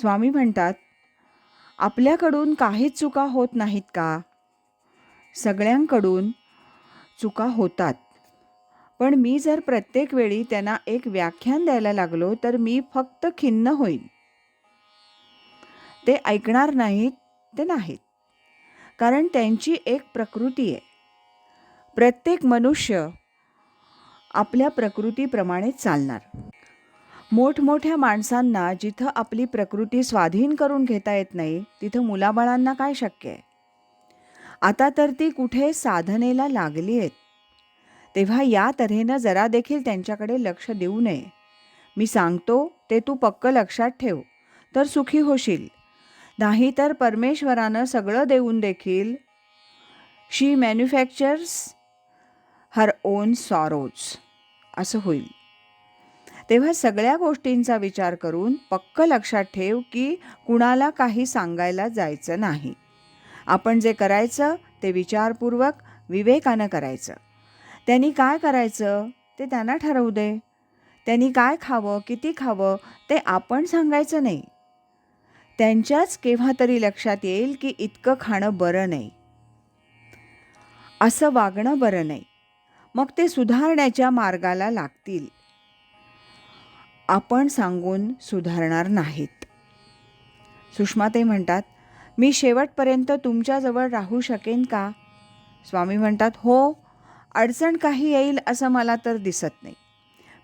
स्वामी म्हणतात आपल्याकडून काहीच चुका होत नाहीत का? सगळ्यांकडून चुका होतात. पण मी जर प्रत्येक वेळी त्यांना एक व्याख्यान द्यायला लागलो तर मी फक्त खिन्न होईन. ते ऐकणार नाहीत ते नाहीत. कारण त्यांची एक प्रकृती आहे. प्रत्येक मनुष्य आपल्या प्रकृतीप्रमाणे चालणार. मोठमोठ्या माणसांना जिथं आपली प्रकृती स्वाधीन करून घेता येत नाही तिथं मुलाबाळांना काय शक्य आहे? आता तर ती कुठे साधनेला लागली आहेत? तेव्हा या तऱ्हेनं जरा देखील त्यांच्याकडे लक्ष देऊ नये. मी सांगतो ते तू पक्क लक्षात ठेव. तर सुखी होशील. नाहीतर परमेश्वरानं सगळं देऊन देखील she manufactures her own sorrows. असं होईल. तेव्हा सगळ्या गोष्टींचा विचार करून पक्क लक्षात ठेव की कुणाला काही सांगायला जायचं नाही. आपण जे करायचं ते विचारपूर्वक विवेकानं करायचं. त्यांनी काय करायचं ते त्यांना ठरवू दे. त्यांनी काय खावं किती खावं ते आपण सांगायचं नाही. त्यांच्याच केव्हा तरी लक्षात येईल की इतकं खाणं बरं नाही. असं वागणं बरं नाही. मग ते सुधारण्याच्या मार्गाला लागतील. आपण सांगून सुधारणार नाहीत. सुषमाताई म्हणतात मी शेवटपर्यंत तुमच्याजवळ राहू शकेन का? स्वामी म्हणतात हो अडचण काही येईल असं मला तर दिसत नाही.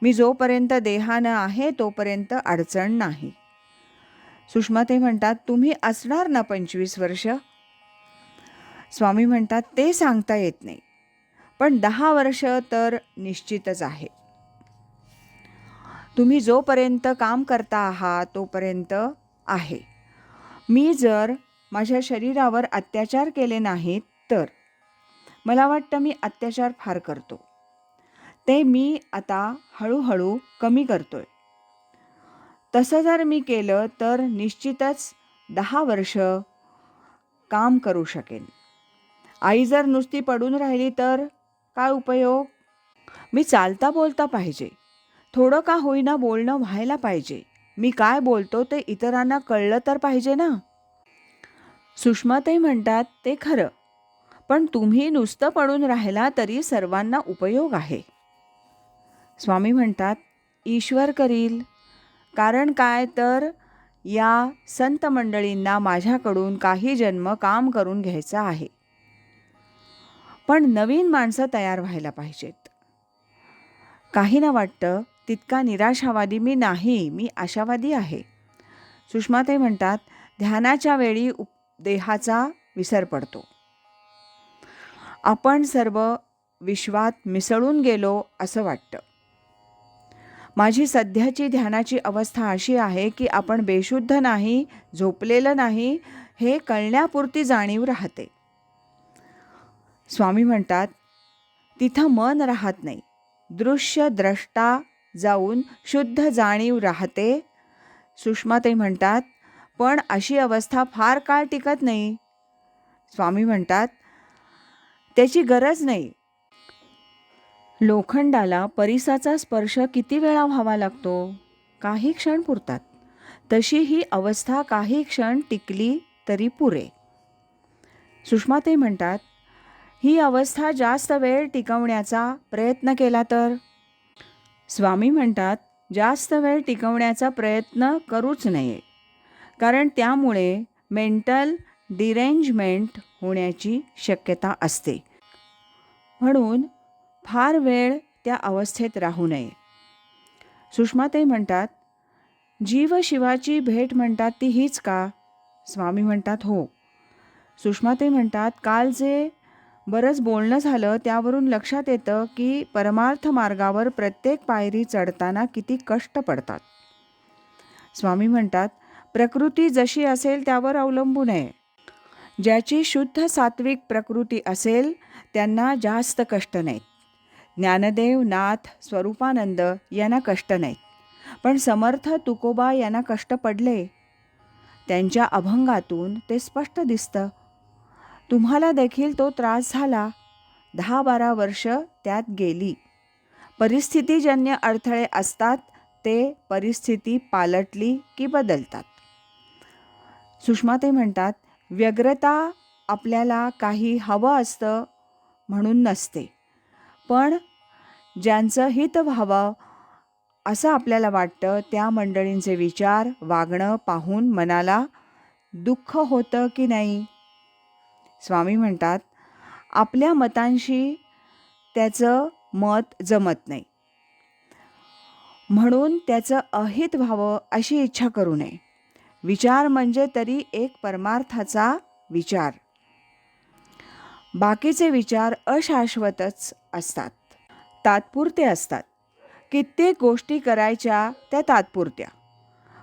मी जोपर्यंत देहानं आहे तोपर्यंत अडचण नाही. सुषमाताई म्हणतात तुम्ही असणार ना पंचवीस वर्ष? स्वामी म्हणतात ते सांगता येत नाही. पण दहा वर्ष तर निश्चितच आहे. तुम्ही जोपर्यंत काम करता आहात तोपर्यंत आहे. मी जर माझ्या शरीरावर अत्याचार केले नाहीत तर. मला वाटतं मी अत्याचार फार करतो. ते मी आता हळूहळू कमी करतो आहे तसं जर मी केलं तर निश्चितच दहा वर्ष काम करू शकेन. आई जर नुसती पडून राहिली तर काय उपयोग? मी चालता बोलता पाहिजे. थोडं का होईना बोलणं व्हायला पाहिजे. मी काय बोलतो ते इतरांना कळलं तर पाहिजे ना? सुषमाताई म्हणतात ते खरं. पण तुम्ही नुसतं पडून राहिला तरी सर्वांना उपयोग आहे. स्वामी म्हणतात ईश्वर करील. कारण काय तर या संत मंडळींना माझ्याकडून काही जन्म काम करून घ्यायचं आहे. पण नवीन माणसं तयार व्हायला पाहिजेत. काही ना वाटतं तितका निराशावादी मी नाही मी आशावादी आहे. सुषमाताई म्हणतात ध्यानाच्या वेळी उप देहाचा विसर पडतो. आपण सर्व विश्वात मिसळून गेलो असं वाटतं. माझी सध्याची ध्यानाची अवस्था अशी आहे की आपण बेशुद्ध नाही झोपलेलं नाही हे कळण्यापुरती जाणीव राहते. स्वामी म्हणतात तिथं मन राहत नाही. दृश्य द्रष्टा जाऊन शुद्ध जाणीव राहते. सुषमाताई म्हणतात पण अशी अवस्था फार काळ टिकत नाही. स्वामी म्हणतात त्याची गरज नाही. लोखंडाला परिसाचा स्पर्श किती वेळा व्हावा लागतो? काही क्षण पुरतात. तशी ही अवस्था काही क्षण टिकली तरी पुरे. सुषमाताई म्हणतात ही अवस्था जास्त वेळ टिकवण्याचा प्रयत्न केला तर? स्वामी म्हणतात जास्त वेळ टिकवण्याचा प्रयत्न करूच नये. कारण त्यामुळे मेंटल डिरेंजमेंट होण्याची शक्यता असते. म्हणून फार वेळ त्या अवस्थेत राहू नये. सुषमाताई म्हणतात जीव शिवाची भेट म्हणतात ती हीच का? स्वामी म्हणतात हो. सुषमाताई म्हणतात काल जे बरंच बोलणं झालं त्यावरून लक्षात येतं की परमार्थ मार्गावर प्रत्येक पायरी चढताना किती कष्ट पडतात. स्वामी म्हणतात प्रकृती जशी असेल त्यावर अवलंबून आहे. ज्याची शुद्ध सात्विक प्रकृती असेल त्यांना जास्त कष्ट नाहीत. ज्ञानदेव नाथ स्वरूपानंद यांना कष्ट नाहीत. पण समर्थ तुकोबा यांना कष्ट पडले. त्यांच्या अभंगातून ते स्पष्ट दिसतं. तुम्हाला देखील तो त्रास झाला. दहा बारा वर्ष त्यात गेली. परिस्थितीजन्य अडथळे असतात ते परिस्थिती पालटली की बदलतात. सुषमा ते म्हणतात व्यग्रता आपल्याला काही हवं असतं म्हणून नसते. पण ज्यांचं हित व्हावं असं आपल्याला वाटतं त्या मंडळींचे विचार वागणं पाहून मनाला दुःख होतं की नाही? स्वामी म्हणतात आपल्या मतांशी त्याचं मत जमत नाही. म्हणून त्याचं अहित व्हावं अशी इच्छा करू नये. विचार म्हणजे तरी एक परमार्थाचा विचार. बाकीचे विचार अशाश्वतच असतात. तात्पुरते असतात. कित्येक गोष्टी करायच्या त्या तात्पुरत्या.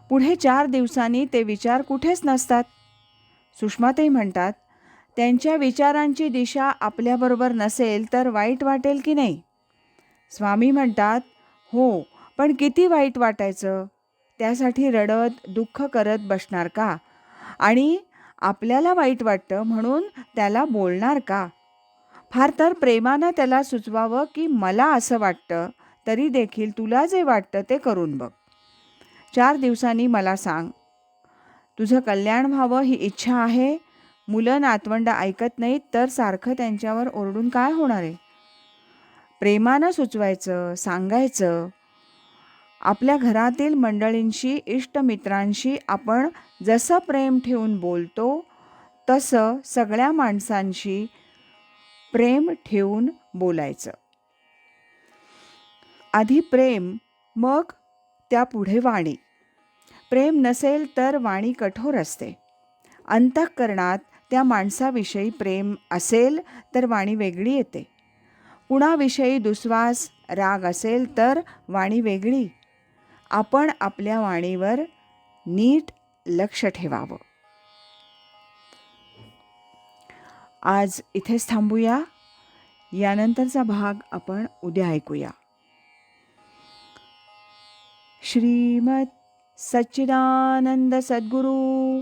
पुढे चार दिवसांनी ते विचार कुठेच नसतात. सुषमाताई म्हणतात त्यांच्या विचारांची दिशा आपल्याबरोबर नसेल तर वाईट वाटेल की नाही? स्वामी म्हणतात हो पण किती वाईट वाटायचं? त्यासाठी रडत दुःख करत बसणार का? आणि आपल्याला वाईट वाटतं म्हणून त्याला बोलणार का? फार तर प्रेमानं त्याला सुचवावं की मला असं वाटतं तरी देखील तुला जे वाटतं ते करून बघ. चार दिवसांनी मला सांग. तुझं कल्याण व्हावं ही इच्छा आहे? मुलं नातवंड ऐकत नाहीत तर सारखं त्यांच्यावर ओरडून काय होणार आहे? प्रेमानं सुचवायचं सांगायचं. आपल्या घरातील मंडळींशी इष्टमित्रांशी आपण जसं प्रेम ठेवून बोलतो तसं सगळ्या माणसांशी प्रेम ठेवून बोलायचं. आधी प्रेम मग त्यापुढे वाणी. प्रेम नसेल तर वाणी कठोर असते. अंतःकरणात त्या माणसाविषयी प्रेम असेल तर वाणी वेगळी येते. कुणाविषयी दुस्वास राग असेल तर वाणी वेगळी. आपण आपल्या वाणीवर नीट लक्ष ठेवावं. आज इथेच थांबूया. यानंतरचा भाग आपण उद्या ऐकूया. श्रीमत सच्चिदानंद सद्गुरू